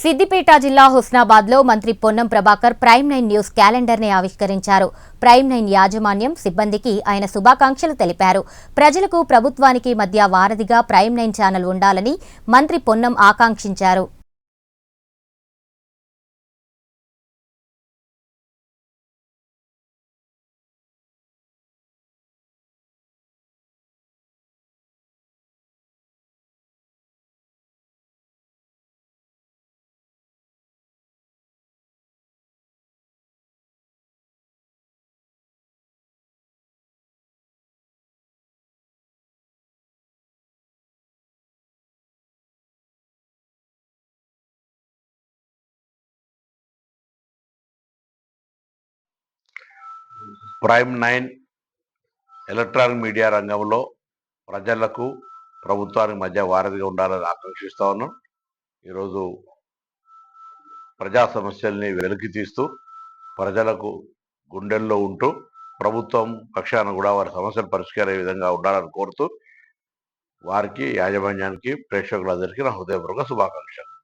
సిద్దిపేట జిల్లా హుస్నాబాద్లో మంత్రి Ponnam Prabhakar prime nine news క్యాలెండర్ని ఆవిష్కరించారు. ప్రైమ్ నైన్ యాజమాన్యం సిబ్బందికి ఆయన శుభాకాంక్షలు తెలిపారు. ప్రజలకు ప్రభుత్వానికి మధ్య వారధిగా ప్రైమ్ నైన్ ఛానల్ ఉండాలని మంత్రి పొన్నం ఆకాంక్షించారు. ప్రైమ్ నైన్ ఎలక్ట్రానిక్ మీడియా రంగంలో ప్రజలకు ప్రభుత్వానికి మధ్య వారధిగా ఉండాలని ఆకాంక్షిస్తా ఉన్నాం. ఈరోజు ప్రజా సమస్యల్ని వెలికి తీస్తూ ప్రజలకు గుండెల్లో ఉంటూ ప్రభుత్వం పక్షాన కూడా వారి సమస్యలు పరిష్కారే విధంగా ఉండాలని కోరుతూ వారికి యాజమాన్యానికి ప్రేక్షకులందరికీ నా హృదయపూర్వక శుభాకాంక్షలు.